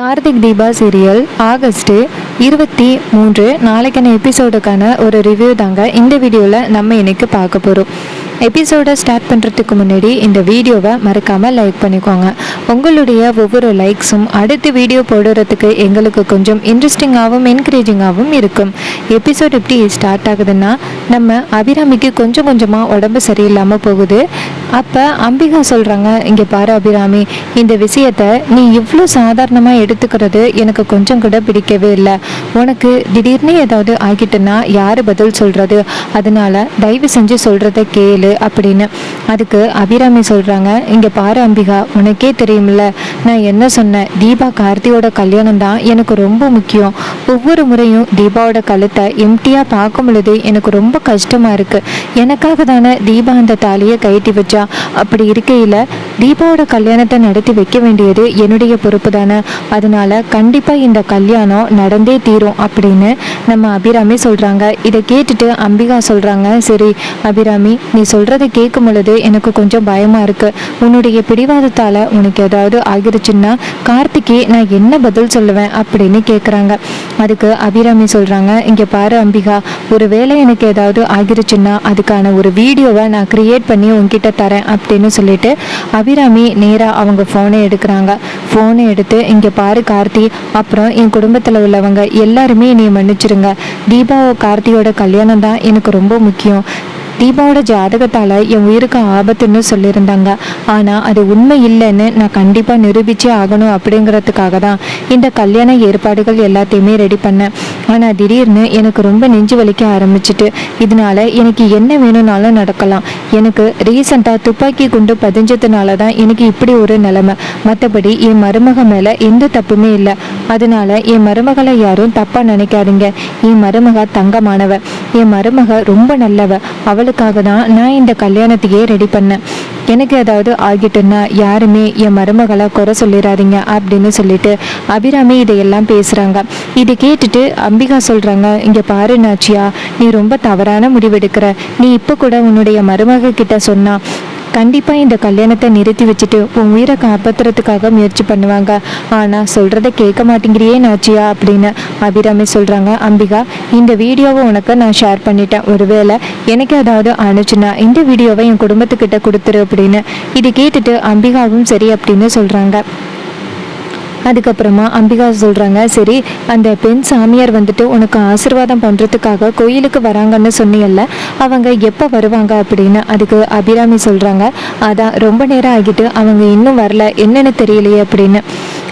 Karthik Deepa serial August இருபத்தி மூன்று. நாளைக்கான எபிசோடுக்கான ஒரு ரிவ்யூ தாங்க. இந்த வீடியோவில் நம்ம இன்னைக்கு பார்க்க போகிறோம் எபிசோடை ஸ்டார்ட் பண்ணுறதுக்கு முன்னாடி இந்த வீடியோவை மறக்காமல் லைக் பண்ணிக்கோங்க. உங்களுடைய ஒவ்வொரு லைக்ஸும் அடுத்த வீடியோ போடுறதுக்கு எங்களுக்கு கொஞ்சம் இன்ட்ரெஸ்டிங்காகவும் என்கரேஜிங்காகவும் இருக்கும். எபிசோட் எப்படி ஸ்டார்ட் ஆகுதுன்னா நம்ம அபிராமிக்கு கொஞ்சம் கொஞ்சமாக உடம்பு சரியில்லாமல் போகுது. அப்போ அம்பிகா சொல்கிறாங்க இங்கே பாரு அபிராமி இந்த விஷயத்தை நீ இவ்வளோ சாதாரணமாக எடுத்துக்கிறது எனக்கு கொஞ்சம் கூட பிடிக்கவே இல்லை. உனக்கு திடீர்னு ஏதாவது ஆகிட்டுன்னா யார் பதில் சொல்கிறது அதனால தயவு செஞ்சு சொல்கிறத கேளு அப்படின்னு. அதுக்கு அபிராமி சொல்கிறாங்க இங்கே பாரு அம்பிகா உனக்கே தெரியும்ல நான் என்ன சொன்னேன்? தீபா கார்த்தியோட கல்யாணம் தான் எனக்கு ரொம்ப முக்கியம். ஒவ்வொரு முறையும் தீபாவோட கழுத்தை எம்டியாக பார்க்கும் பொழுது எனக்கு ரொம்ப கஷ்டமாக இருக்குது எனக்காக தானே தீபா அந்த தாலியை கழட்டி வச்சா? அப்படி இருக்கையில் தீபாவோட கல்யாணத்தை நடத்தி வைக்க வேண்டியது என்னுடைய பொறுப்பு தானே அதனால கண்டிப்பாக இந்த கல்யாணம் நடந்தே தீரும் அப்படின்னு நம்ம அபிராமி சொல்கிறாங்க இதை கேட்டுட்டு அம்பிகா சொல்கிறாங்க சரி அபிராமி நீ சொல்கிறத கேட்கும் பொழுது எனக்கு கொஞ்சம் பயமாக இருக்குது உன்னுடைய பிடிவாதத்தால் உனக்கு ஏதாவது ஆகிருச்சுன்னா கார்த்திகே நான் என்ன பதில் சொல்லுவேன்? அப்படின்னு கேட்குறாங்க அதுக்கு அபிராமி சொல்கிறாங்க இங்கே பாரு அம்பிகா ஒருவேளை எனக்கு ஏதாவது ஆகிருச்சுன்னா அதுக்கான ஒரு வீடியோவை நான் கிரியேட் பண்ணி உன்கிட்ட தரேன் அப்படின்னு சொல்லிட்டு அபிராமி நேராக அவங்க ஃபோனை எடுக்கிறாங்க. ஃபோனை எடுத்து இங்கே பாரு கார்த்தி அப்புறம் என் குடும்பத்தில் உள்ளவங்க எல்லாருமே என்னை மன்னிச்சிருங்க. தீபா கார்த்தியோட கல்யாணம் தான் எனக்கு ரொம்ப முக்கியம். தீபாவோட ஜாதகத்தால் என் உயிருக்கு ஆபத்துன்னு சொல்லியிருந்தாங்க. ஆனால் அது உண்மை இல்லைன்னு நான் கண்டிப்பாக நிரூபிச்சே ஆகணும் அப்படிங்கிறதுக்காக தான் இந்த கல்யாண ஏற்பாடுகள் எல்லாத்தையுமே ரெடி பண்ணேன். ஆனால் திடீர்னு எனக்கு ரொம்ப நெஞ்சு வலிக்க ஆரம்பிச்சிட்டு இதனால எனக்கு என்ன வேணும்னாலும் நடக்கலாம். எனக்கு ரீசண்டாக துப்பாக்கி குண்டு பதிஞ்சதுனால தான் எனக்கு இப்படி ஒரு நிலைமை. மற்றபடி என் மருமக மேலே எந்த தப்புமே இல்லை. அதனால என் மருமகளை யாரும் தப்பாக நினைக்காதீங்க. என் மருமக தங்கமானவ. என் மருமக ரொம்ப நல்லவ. அவளுக்காக தான் நான் இந்த கல்யாணத்தையே ரெடி பண்ணேன். எனக்கு ஏதாவது ஆகிட்டுன்னா யாருமே என் மருமகளை குறை சொல்லிடாதீங்க அப்படின்னு சொல்லிட்டு அபிராமி இதையெல்லாம் பேசுகிறாங்க இதை கேட்டுட்டு அம்பிகா சொல்கிறாங்க இங்கே பாரு நாச்சியா நீ ரொம்ப தவறான முடிவெடுக்கிற. நீ இப்போ கூட உன்னுடைய மருமக கிட்ட சொன்னா கண்டிப்பாக இந்த கல்யாணத்தை நிறுத்தி வச்சுட்டு உன் உயிரை காப்பாத்துறதுக்காக முயற்சி பண்ணுவாங்க. ஆனால் சொல்கிறத கேட்க மாட்டேங்கிறியே நாச்சியா அப்படின்னு அபிராமி சொல்கிறாங்க அம்பிகா இந்த வீடியோவை உனக்கு நான் ஷேர் பண்ணிட்டேன். ஒருவேளை எனக்கு ஏதாவது அனுச்சுன்னா இந்த வீடியோவை என் குடும்பத்துக்கிட்ட கொடுத்துரு அப்படின்னு. இது கேட்டுட்டு அம்பிகாவும் சரி அப்படின்னு சொல்கிறாங்க அதுக்கப்புறமா அம்பிகா சொல்கிறாங்க சரி அந்த பெண் சாமியார் வந்துட்டு உனக்கு ஆசீர்வாதம் பண்ணுறதுக்காக கோயிலுக்கு வராங்கன்னு சொன்னியல்ல அவங்க எப்போ வருவாங்க? அப்படின்னு அதுக்கு அபிராமி சொல்கிறாங்க அதான் ரொம்ப நேரம் ஆகிட்டு அவங்க இன்னும் வரல என்னன்னு தெரியலையே அப்படின்னு.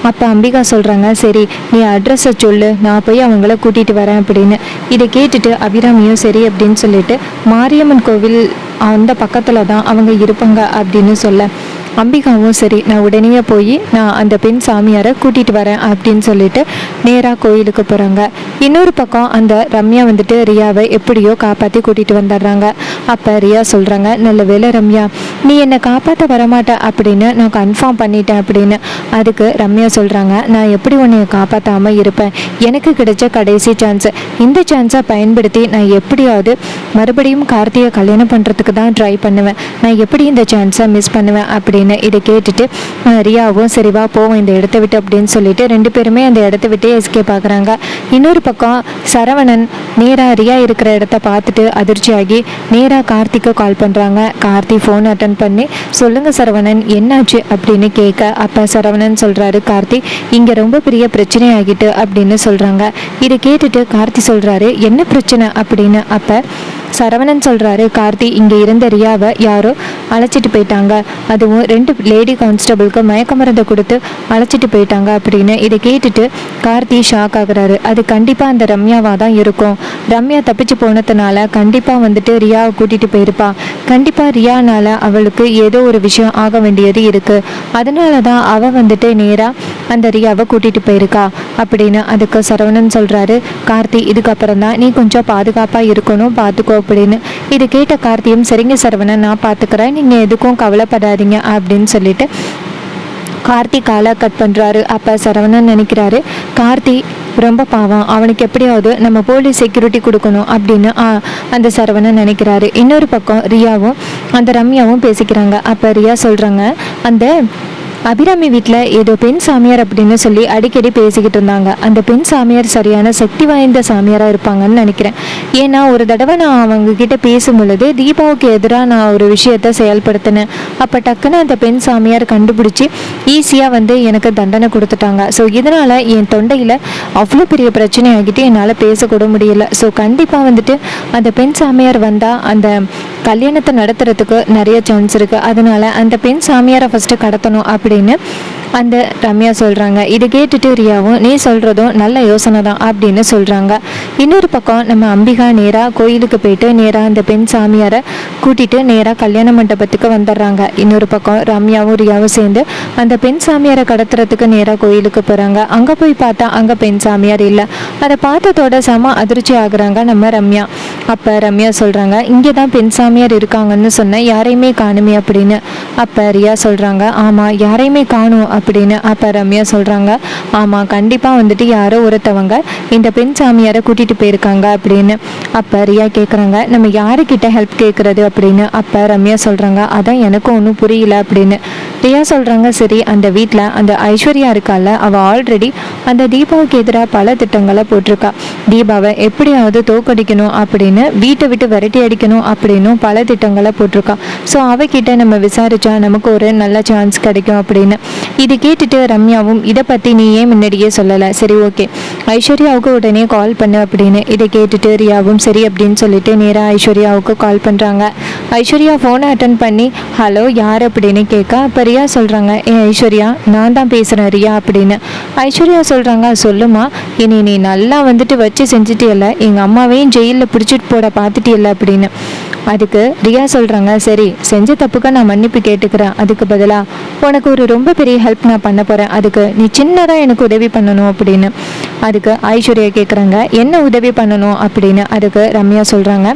அப்போ அம்பிகா சொல்கிறாங்க சரி நீ அட்ரஸை சொல்லு நான் போய் அவங்கள கூட்டிகிட்டு வரேன் அப்படின்னு. இதை கேட்டுட்டு அபிராமியும் சரி அப்படின்னு சொல்லிட்டு மாரியம்மன் கோவில் அந்த பக்கத்தில் தான் அவங்க இருப்பாங்க அப்படின்னு சொல்ல. அம்பிகாவும் சரி நான் உடனே போய் நான் அந்த பெண் சாமியாரை கூட்டிகிட்டு வரேன் அப்படின்னு சொல்லிட்டு நேராக கோயிலுக்கு போகிறாங்க இன்னொரு பக்கம் அந்த ரம்யா வந்துட்டு ரியாவை எப்படியோ காப்பாற்றி கூட்டிகிட்டு வந்துடுறாங்க. அப்போ ரியா சொல்கிறாங்க நல்ல வேலை ரம்யா நீ என்னை காப்பாற்ற வரமாட்ட அப்படின்னு நான் கன்ஃபார்ம் பண்ணிட்டேன் அப்படின்னு அதுக்கு ரம்யா சொல்கிறாங்க நான் எப்படி உன்னை காப்பாற்றாமல் இருப்பேன்? எனக்கு கிடைச்ச கடைசி சான்ஸ் இந்த சான்ஸை பயன்படுத்தி நான் எப்படியாவது மறுபடியும் கார்த்தியை கல்யாணம் பண்ணுறதுக்கு தான் ட்ரை பண்ணுவேன். நான் எப்படி இந்த சான்ஸை மிஸ் பண்ணுவேன் அப்படின்னு இதை கேட்டுட்டு ரியாவும் சரிவா போவோம் இந்த இடத்த விட்டு அப்படின்னு சொல்லிட்டு ரெண்டு பேருமே அந்த இடத்த விட்டு எஸ்கேப் பார்க்குறாங்க இன்னொரு பக்கம் சரவணன் நேராக ரியா இருக்கிற இடத்த பார்த்துட்டு அதிர்ச்சியாகி நேராக கார்த்திக்கு கால் பண்ணுறாங்க கார்த்தி ஃபோன் அட்டன் பண்ணி சொல்லுங்கள் சரவணன் என்னாச்சு? அப்படின்னு கேட்க அப்போ சரவணன் சொல்கிறாரு கார்த்தி இங்கே ரொம்ப பெரிய பிரச்சனை ஆகிட்டு அப்படின்னு சொல்கிறாங்க இதை கேட்டுட்டு கார்த்தி சொல்கிறாரு என்ன பிரச்சனை? அப்படின்னு அப்போ சரவணன் சொல்கிறாரு கார்த்தி இங்கே இருந்த ரியாவை யாரோ அழைச்சிட்டு போயிட்டாங்க. அதுவும் ரெண்டு லேடி கான்ஸ்டபிளுக்கு மயக்க மருந்தை கொடுத்து அழைச்சிட்டு போயிட்டாங்க அப்படின்னு இதை கேட்டுட்டு கார்த்தி ஷாக் ஆகுறாரு. அது கண்டிப்பாக அந்த ரம்யாவாக தான் இருக்கும். ரம்யா தப்பிச்சு போனதுனால கண்டிப்பாக வந்துட்டு ரியாவை கூட்டிகிட்டு போயிருப்பா. கண்டிப்பாக ரியானால அவளுக்கு ஏதோ ஒரு விஷயம் ஆக வேண்டியது இருக்குது அதனால தான் அவள் வந்துட்டு நேராக அந்த ரியாவை கூட்டிகிட்டு போயிருக்கா. அப்படின்னு அதுக்கு சரவணன் சொல்கிறாரு கார்த்தி இதுக்கப்புறம் தான் நீ கொஞ்சம் பாதுகாப்பாக இருக்கணும் பார்த்துக்கோ அப்படின்னு. இது கேட்ட கார்த்தியும் சரிங்க சரவணன் நான் பார்த்துக்கிறேன் நீங்கள் எதுக்கும் கவலைப்படாதீங்க அப்படின்னு சொல்லிட்டு கார்த்தி காலை கட் பண்ணுறாரு அப்போ சரவணன் நினைக்கிறாரு கார்த்தி ரொம்ப பாவம். அவனுக்கு எப்படியாவது நம்ம போலீஸ் செக்யூரிட்டி கொடுக்கணும் அப்படின்னு அந்த சரவணன் நினைக்கிறாரு. இன்னொரு பக்கம் ரியாவும் அந்த ரம்யாவும் பேசிக்கிறாங்க. அப்போ ரியா சொல்கிறாங்க அந்த அபிராமி வீட்டில் ஏதோ பெண் சாமியார் அப்படின்னு சொல்லி அடிக்கடி பேசிக்கிட்டு இருந்தாங்க. அந்த பெண் சாமியார் சரியான சக்தி வாய்ந்த சாமியாராக இருப்பாங்கன்னு நினைக்கிறேன். ஏன்னா ஒரு தடவை நான் அவங்க கிட்ட பேசும் பொழுது தீபாவுக்கு எதிராக நான் ஒரு விஷயத்த செயல்படுத்தினேன். அப்போ டக்குன்னு அந்த பெண் சாமியார் கண்டுபிடிச்சி ஈஸியாக வந்து எனக்கு தண்டனை கொடுத்துட்டாங்க. ஸோ இதனால் என் தொண்டையில் அவ்வளோ பெரிய பிரச்சனை ஆகிட்டு என்னால் பேசக்கூட முடியல. ஸோ கண்டிப்பாக வந்துட்டு அந்த பெண் சாமியார் வந்தால் அந்த கல்யாணத்தை நடத்துறதுக்கு நிறைய சான்ஸ் இருக்குது அதனால அந்த பெண் சாமியாரை ஃபஸ்ட்டு கடத்தணும் அப்படி அப்படின்னு அந்த ரம்யா சொல்கிறாங்க இது கேட்டுட்டு ரியாவும் நீ சொல்கிறதும் நல்ல யோசனை தான் அப்படின்னு சொல்கிறாங்க இன்னொரு பக்கம் நம்ம அம்பிகா நேராக கோயிலுக்கு போயிட்டு நேராக அந்த பெண் சாமியாரை கூட்டிகிட்டு நேராக கல்யாண மண்டபத்துக்கு வந்துடுறாங்க இன்னொரு பக்கம் ரம்யாவும் ரியாவும் சேர்ந்து அந்த பெண் சாமியாரை கடத்துறதுக்கு நேராக கோயிலுக்கு போகிறாங்க அங்கே போய் பார்த்தா அங்கே பெண் சாமியார் இல்லை. அதை பார்த்ததோட செம அதிர்ச்சி ஆகுறாங்க நம்ம ரம்யா. அப்போ ரம்யா சொல்கிறாங்க இங்கே தான் பெண் சாமியார் இருக்காங்கன்னு சொன்னேன் யாரையுமே காணுமே அப்படின்னு. அப்போ ரியா சொல்கிறாங்க ஆமாம் யாரையுமே காணும் அப்படின்னு அப்போ ரம்யா சொல்கிறாங்க ஆமாம் கண்டிப்பாக வந்துட்டு யாரோ ஒருத்தவங்க இந்த பெண் சாமியாரை கூட்டிகிட்டு போயிருக்காங்க அப்படின்னு அப்போ ரியா கேட்குறாங்க நம்ம யாருக்கிட்ட ஹெல்ப் கேட்குறது அப்படின்னு அப்போ ரம்யா சொல்கிறாங்க அதான் எனக்கும் ஒன்றும் புரியல அப்படின்னு. ரியா சொல்கிறாங்க சரி அந்த வீட்டில் அந்த ஐஸ்வர்யா இருக்கால அவள் ஆல்ரெடி அந்த தீபாவுக்கு எதிராக பல திட்டங்களை போட்டிருக்கா. தீபாவை எப்படியாவது தோக்கடிக்கணும் அப்படின்னு வீட்டை விட்டு விரட்டி அடிக்கணும் அப்படின்னும் பல திட்டங்களை போட்டிருக்கா. ஸோ அவகிட்ட நம்ம விசாரிச்சா நமக்கு ஒரு நல்ல சான்ஸ் கிடைக்கும் அப்படின்னு. இது கேட்டுட்டு ரம்யாவும் இதை பற்றி நீ ஏன் முன்னாடியே சொல்லலை? சரி ஓகே ஐஸ்வர்யாவுக்கு உடனே கால் பண்ணு அப்படின்னு இதை கேட்டுட்டு ரியாவும் சரி அப்படின்னு சொல்லிட்டு நேராக ஐஸ்வர்யாவுக்கு கால் பண்ணுறாங்க ஐஸ்வர்யா ஃபோனை அட்டன் பண்ணி ஹலோ யார் அப்படின்னு கேட்க அப்போ ரியா சொல்கிறாங்க ஏ ஐஸ்வர்யா நான் தான் பேசுகிறேன் ரியா அப்படின்னு. ஐஸ்வர்யா சொல்கிறாங்க சொல்லுமா இனி நீ நல்லா வந்துட்டு வச்சு செஞ்சுட்டியல்ல எங்கள் அம்மாவையும் ஜெயிலில் பிடிச்சிட்டு போட பார்த்துட்டியல்ல அப்படின்னு. அதுக்கு ரியா சொல்கிறாங்க சரி செஞ்ச தப்புக்கு நான் மன்னிப்பு கேட்டுக்கிறேன். அதுக்கு பதிலாக உனக்கு ஒரு ரொம்ப பெரிய ஹெல்ப் நான் பண்ண போகிறேன் அதுக்கு நீ சின்னதாக எனக்கு உதவி பண்ணணும் அப்படின்னு. அதுக்கு ஐஸ்வர்யா கேட்குறாங்க என்ன உதவி பண்ணணும்? அப்படின்னு. அதுக்கு ரம்யா சொல்கிறாங்க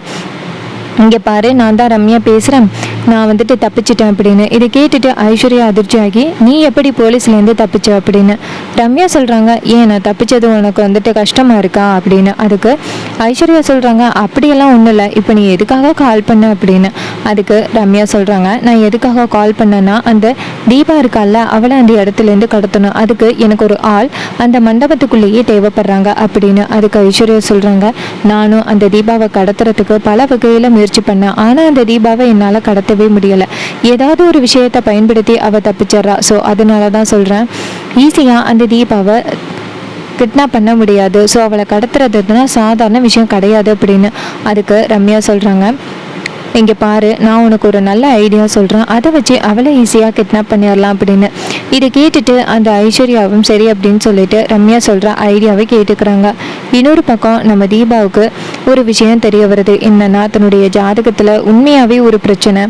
இங்கே பாரு நான் தான் ரம்யா பேசுகிறேன் நான் வந்துட்டு தப்பிச்சிட்டேன் அப்படின்னு. இதை கேட்டுட்டு ஐஸ்வர்யா அதிர்ச்சியாகி நீ எப்படி போலீஸ்லேருந்து தப்பிச்ச? அப்படின்னு. ரம்யா சொல்கிறாங்க ஏன் நான் தப்பிச்சது உனக்கு வந்துட்டு கஷ்டமாக இருக்கா? அப்படின்னு. அதுக்கு ஐஸ்வர்யா சொல்கிறாங்க அப்படியெல்லாம் ஒன்றும் இல்லை. இப்போ நீ எதுக்காக கால் பண்ண? அப்படின்னு. அதுக்கு ரம்யா சொல்கிறாங்க நான் எதுக்காக கால் பண்ணேன்னா அந்த தீபா இருக்கால்ல அவளை அந்த இடத்துலேருந்து கடத்தணும். அதுக்கு எனக்கு ஒரு ஆள் அந்த மண்டபத்துக்குள்ளேயே தேவைப்படுறாங்க. அப்படின்னு. அதுக்கு ஐஸ்வர்யா சொல்கிறாங்க நானும் அந்த தீபாவை கடத்துறதுக்கு பல வகையில் முயற்சி பண்ணேன். ஆனால் அந்த தீபாவை என்னால் கடத்தவே முடியலை. ஏதாவது ஒரு விஷயத்தை பயன்படுத்தி அவள் தப்பிச்சிட்றா. ஸோ அதனால தான் சொல்கிறேன் ஈஸியாக அந்த தீபாவை கிட்னாப் பண்ண முடியாது. ஸோ அவளை கடத்துறதுனா சாதாரண விஷயம் கிடையாது அப்படின்னு அதுக்கு ரம்யா சொல்கிறாங்க இங்கே பாரு நான் உனக்கு ஒரு நல்ல ஐடியா சொல்கிறேன் அதை வச்சு அவளை ஈஸியாக கிட்னாப் பண்ணிடலாம் அப்படின்னு. இதை கேட்டுட்டு அந்த ஐஸ்வர்யாவும் சரி அப்படின்னு சொல்லிட்டு ரம்யா சொல்கிற ஐடியாவை கேட்டுக்கிறாங்க. இன்னொரு பக்கம் நம்ம தீபாவுக்கு ஒரு விஷயம் தெரிய வருது. என்னன்னா தன்னுடைய ஜாதகத்தில் உண்மையாகவே ஒரு பிரச்சனை.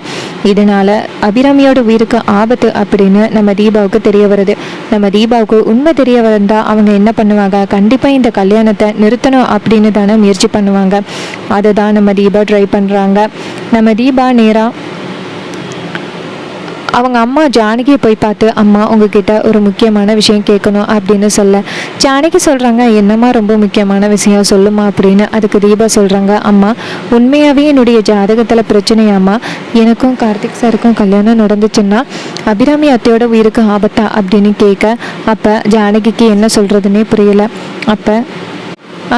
இதனால் அபிராமியோட உயிருக்கு ஆபத்து அப்படின்னு நம்ம தீபாவுக்கு தெரிய வருது. நம்ம தீபாவுக்கு உண்மை தெரிய வந்தால் அவங்க என்ன பண்ணுவாங்க? கண்டிப்பாக இந்த கல்யாணத்தை நிறுத்தணும் அப்படின்னு தானே முயற்சி பண்ணுவாங்க. அதை தான் நம்ம தீபா ட்ரை பண்ணுறாங்க நம்ம தீபா நேராக அவங்க அம்மா ஜானகியை போய் பார்த்து அம்மா உங்ககிட்ட ஒரு முக்கியமான விஷயம் கேட்கணும் அப்படின்னு சொல்ல. ஜானகி சொல்கிறாங்க என்னம்மா ரொம்ப முக்கியமான விஷயம்? சொல்லுமா? அப்படின்னு அதுக்கு தீபா சொல்கிறாங்க அம்மா உண்மையாகவே என்னுடைய ஜாதகத்தில் பிரச்சனையாம்மா. எனக்கும் கார்த்திக் சாருக்கும் கல்யாணம் நடந்துச்சுன்னா அபிராமி அத்தையோட உயிருக்கு ஆபத்தா? அப்படின்னு கேட்க அப்போ ஜானகிக்கு என்ன சொல்கிறதுனே புரியல. அப்போ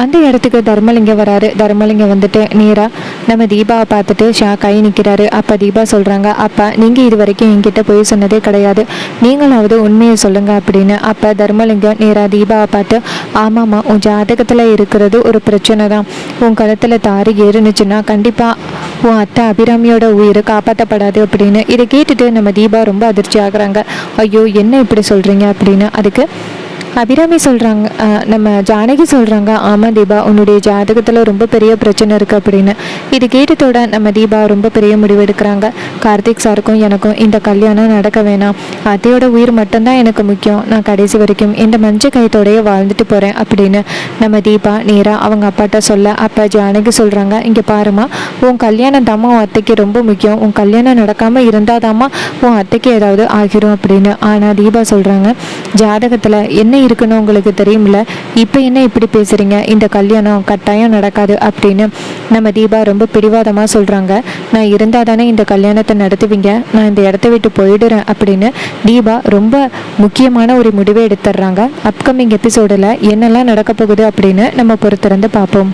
அந்த இடத்துக்கு தர்மலிங்கம் வராரு. தர்மலிங்கம் வந்துட்டு நேராக நம்ம தீபாவை பார்த்துட்டு ஷா கை நிற்கிறாரு அப்போ தீபா சொல்கிறாங்க அப்பா நீங்கள் இது வரைக்கும் என்கிட்ட போய் சொன்னதே கிடையாது. நீங்களாவது உண்மையை சொல்லுங்க அப்படின்னு. அப்போ தர்மலிங்கம் நேராக தீபாவை பார்த்து ஆமாம்மா உன் ஜாதகத்தில் இருக்கிறது ஒரு பிரச்சனை தான். உன் கழுத்தில் தாரி ஏறுனுச்சுன்னா கண்டிப்பாக உன் அத்தை அபிராமியோட உயிர் காப்பாற்றப்படாது அப்படின்னு. இதை கேட்டுட்டு நம்ம தீபா ரொம்ப அதிர்ச்சி ஆகுறாங்க. ஐயோ என்ன இப்படி சொல்கிறீங்க அப்படின்னு. அதுக்கு அபிராமி சொல்கிறாங்க நம்ம ஜானகி சொல்கிறாங்க ஆமாம் தீபா உன்னுடைய ஜாதகத்தில் ரொம்ப பெரிய பிரச்சனை இருக்குது அப்படின்னு. இது கேட்டதோட நம்ம தீபா ரொம்ப பெரிய முடிவு எடுக்கிறாங்க. கார்த்திக் சாருக்கும் எனக்கும் இந்த கல்யாணம் நடக்க வேணாம். அத்தையோட உயிர் மட்டும்தான் எனக்கு முக்கியம். நான் கடைசி வரைக்கும் இந்த மஞ்சள் கைத்தோடையே வாழ்ந்துட்டு போகிறேன் அப்படின்னு நம்ம தீபா நேராக அவங்க அப்பாட்ட சொல்ல அப்போ ஜானகி சொல்கிறாங்க இங்கே பாருமா உன் கல்யாணம் தாம்மா உன் அத்தைக்கு ரொம்ப முக்கியம். உன் கல்யாணம் நடக்காமல் இருந்தால் தாம்மா உன் அத்தைக்கு ஏதாவது ஆகிரும் அப்படின்னு. ஆனால் தீபா சொல்கிறாங்க ஜாதகத்தில் என்ன தானே இருக்குன்னு உங்களுக்கு தெரியும்ல இப்போ என்ன இப்படி பேசுகிறீங்க இந்த கல்யாணம் கட்டாயம் நடக்காது அப்படின்னு நம்ம தீபா ரொம்ப பிடிவாதமாக சொல்கிறாங்க நான் இருந்தால் தானே இந்த கல்யாணத்தை நடத்துவீங்க? நான் இந்த இடத்த விட்டு போயிடுறேன் அப்படின்னு தீபா ரொம்ப முக்கியமான ஒரு முடிவை எடுத்துடுறாங்க. அப்கமிங் எபிசோடில் என்னெல்லாம் நடக்க போகுது அப்படின்னு நம்ம பொறுத்திருந்து பார்ப்போம்.